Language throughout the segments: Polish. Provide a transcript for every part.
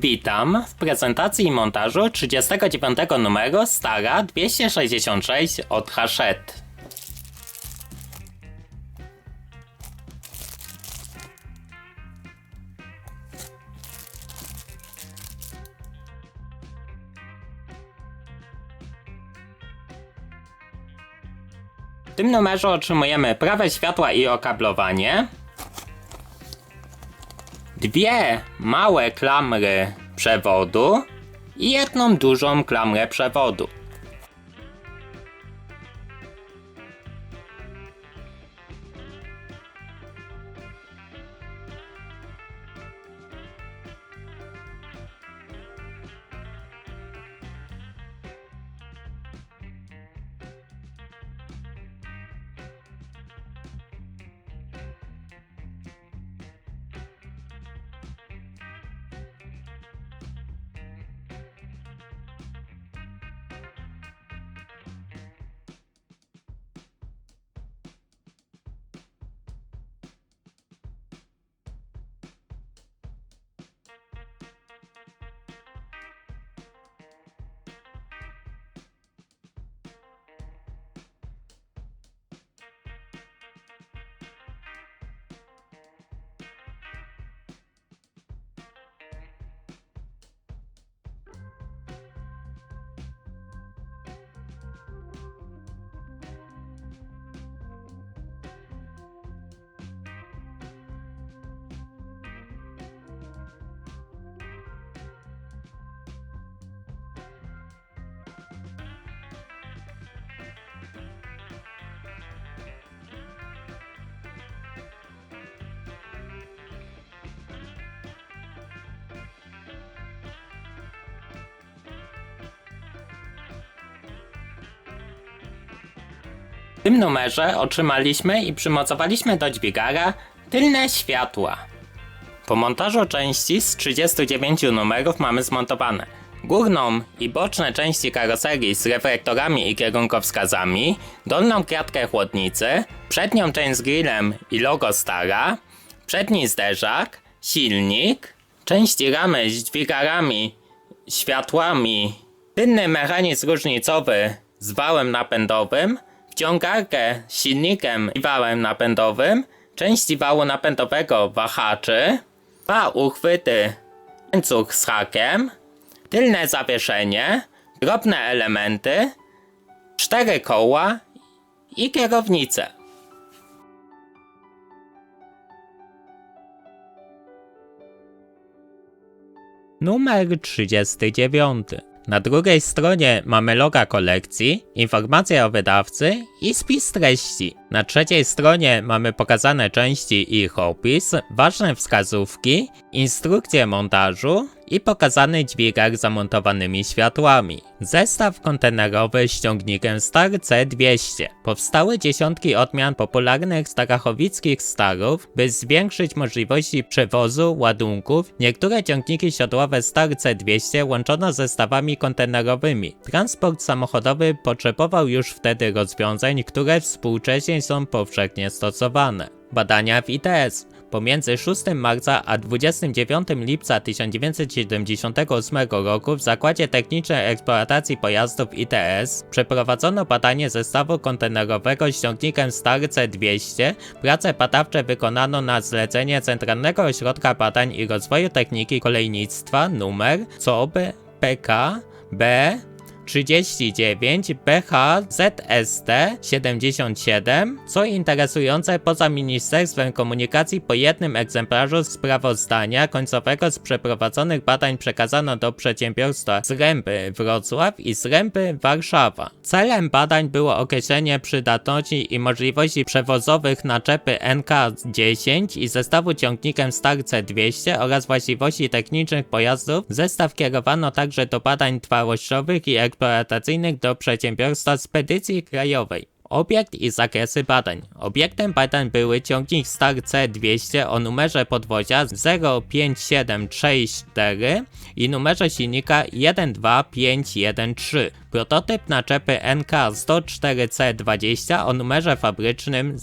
Witam w prezentacji i montażu 39 numeru Stara 266 od Hachette. W tym numerze otrzymujemy prawe światła i okablowanie, dwie małe klamry przewodu i jedną dużą klamrę przewodu. Tym numerze otrzymaliśmy i przymocowaliśmy do dźwigara tylne światła. Po montażu części z 39 numerów mamy zmontowane górną i boczne części karoserii z reflektorami i kierunkowskazami, dolną kratkę chłodnicy, przednią część z grillem i logo Stara, przedni zderzak, silnik, części ramy z dźwigarami, światłami, tylny mechanizm różnicowy z wałem napędowym, wciągarkę z silnikiem i wałem napędowym, części wału napędowego wahaczy, dwa uchwyty, łańcuch z hakiem, tylne zawieszenie, drobne elementy, cztery koła i kierownicę. Numer 39. Na drugiej stronie mamy loga kolekcji, informacje o wydawcy i spis treści. Na trzeciej stronie mamy pokazane części ich opis, ważne wskazówki, instrukcje montażu i pokazany dźwigar z zamontowanymi światłami. Zestaw kontenerowy z ciągnikiem Star C200. Powstały dziesiątki odmian popularnych starachowickich starów, by zwiększyć możliwości przewozu ładunków. Niektóre ciągniki siodłowe Star C200 łączono zestawami kontenerowymi. Transport samochodowy potrzebował już wtedy rozwiązań, które współcześnie są powszechnie stosowane. Badania w ITS. Pomiędzy 6 marca a 29 lipca 1978 roku w Zakładzie Technicznej Eksploatacji Pojazdów ITS przeprowadzono badanie zestawu kontenerowego z ciągnikiem Star C200. Prace badawcze wykonano na zlecenie Centralnego Ośrodka Badań i Rozwoju Techniki Kolejnictwa numer COB PK B 39 BHZST 77. Co interesujące, poza Ministerstwem Komunikacji po jednym egzemplarzu sprawozdania końcowego z przeprowadzonych badań przekazano do przedsiębiorstwa Zręby Wrocław i Zręby Warszawa. Celem badań było określenie przydatności i możliwości przewozowych naczepy NK10 i zestawu ciągnikiem Star C200 oraz właściwości technicznych pojazdów. Zestaw kierowano także do badań trwałościowych i eksploatacyjnych do przedsiębiorstwa spedycji krajowej. Obiekt i zakresy badań. Obiektem badań były ciągnik Star C200 o numerze podwozia 05764 i numerze silnika 12513. Prototyp naczepy NK104C20 o numerze fabrycznym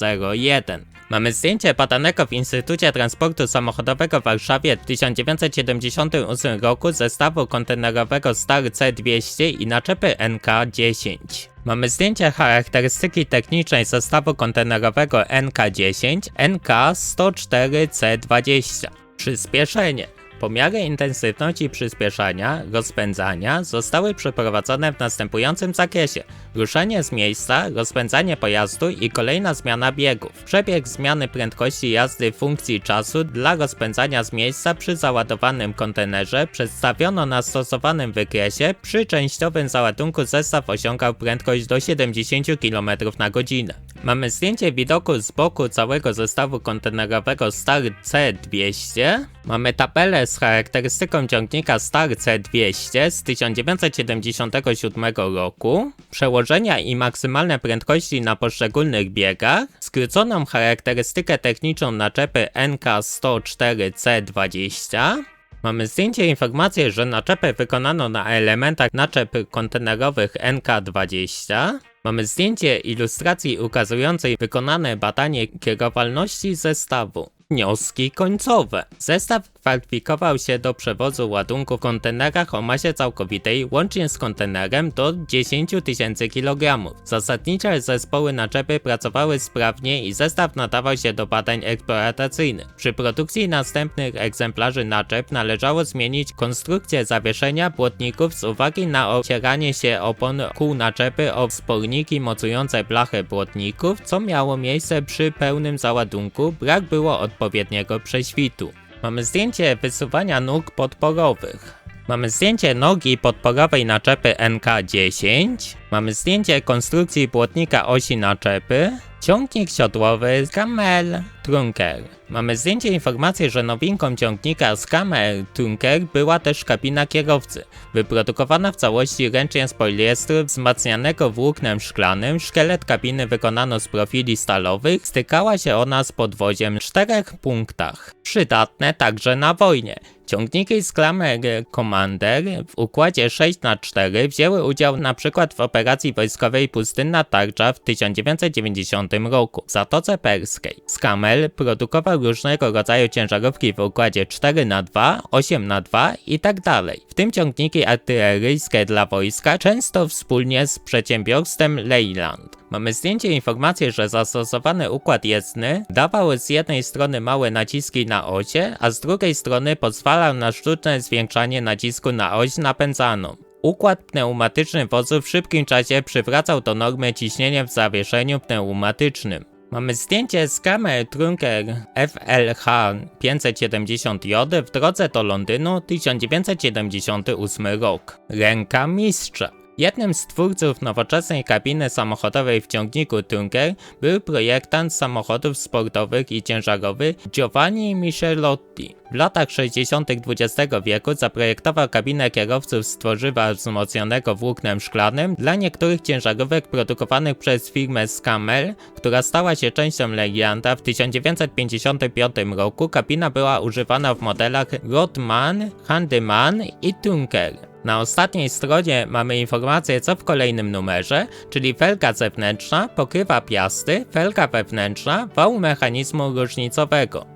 0001. Mamy zdjęcie badanego w Instytucie Transportu Samochodowego w Warszawie w 1978 roku zestawu kontenerowego Star C200 i naczepy NK10. Mamy zdjęcie charakterystyki technicznej zestawu kontenerowego NK10 NK104C20. Przyspieszenie. Pomiary intensywności przyspieszania, rozpędzania zostały przeprowadzone w następującym zakresie: ruszenie z miejsca, rozpędzanie pojazdu i kolejna zmiana biegów. Przebieg zmiany prędkości jazdy funkcji czasu dla rozpędzania z miejsca przy załadowanym kontenerze przedstawiono na stosowanym wykresie. Przy częściowym załadunku zestaw osiągał prędkość do 70 km na godzinę. Mamy zdjęcie widoku z boku całego zestawu kontenerowego Star C200. Mamy tabelę z charakterystyką ciągnika Star C200 z 1977 roku, przełożenia i maksymalne prędkości na poszczególnych biegach, skróconą charakterystykę techniczną naczepy NK104C20, Mamy zdjęcie informację, że naczepę wykonano na elementach naczep kontenerowych NK20. Mamy zdjęcie ilustracji ukazującej wykonane badanie kierowalności zestawu. Wnioski końcowe. Zestaw kwalifikował się do przewozu ładunku w kontenerach o masie całkowitej, łącznie z kontenerem do 10 tysięcy kg. Zasadnicze zespoły naczepy pracowały sprawnie i zestaw nadawał się do badań eksploatacyjnych. Przy produkcji następnych egzemplarzy naczep należało zmienić konstrukcję zawieszenia błotników z uwagi na ocieranie się opon kół naczepy o sporniki mocujące blachę błotników, co miało miejsce przy pełnym załadunku, brak było odpowiedniego prześwitu. Mamy zdjęcie wysuwania nóg podporowych. Mamy zdjęcie nogi podporowej naczepy NK10. Mamy zdjęcie konstrukcji błotnika osi naczepy. Ciągnik siodłowy Camel Trunker. Mamy zdjęcie informacji, że nowinką ciągnika z Camel Trunker była też kabina kierowcy, wyprodukowana w całości ręcznie z poliestru wzmacnianego włóknem szklanym. Szkielet kabiny wykonano z profili stalowych. Stykała się ona z podwoziem w czterech punktach. Przydatne także na wojnie. Ciągniki z Klamer Commander w układzie 6x4 wzięły udział np. w operacji wojskowej Pustynna Tarcza w 1990 roku w Zatoce Perskiej. Skamel produkował różnego rodzaju ciężarówki w układzie 4x2, 8x2 i tak dalej, w tym ciągniki artyleryjskie dla wojska, często wspólnie z przedsiębiorstwem Leyland. Mamy zdjęcie informację, że zastosowany układ jezdny dawał z jednej strony małe naciski na osie, a z drugiej strony pozwalał na sztuczne zwiększanie nacisku na oś napędzaną. Układ pneumatyczny wozu w szybkim czasie przywracał do normy ciśnienie w zawieszeniu pneumatycznym. Mamy zdjęcie z kamer Trunker FLH 570J w drodze do Londynu 1978 rok. Ręka mistrza. Jednym z twórców nowoczesnej kabiny samochodowej w ciągniku Trunker był projektant samochodów sportowych i ciężarowych Giovanni Michelotti. W latach 60. XX wieku zaprojektował kabinę kierowców z tworzywa wzmocnionego włóknem szklanym dla niektórych ciężarówek produkowanych przez firmę Scamel, która stała się częścią Legianta w 1955 roku. Kabina była używana w modelach Rodman, Handyman i Trunker. Na ostatniej stronie mamy informację co w kolejnym numerze, czyli felga zewnętrzna, pokrywa piasty, felga wewnętrzna, wał mechanizmu różnicowego.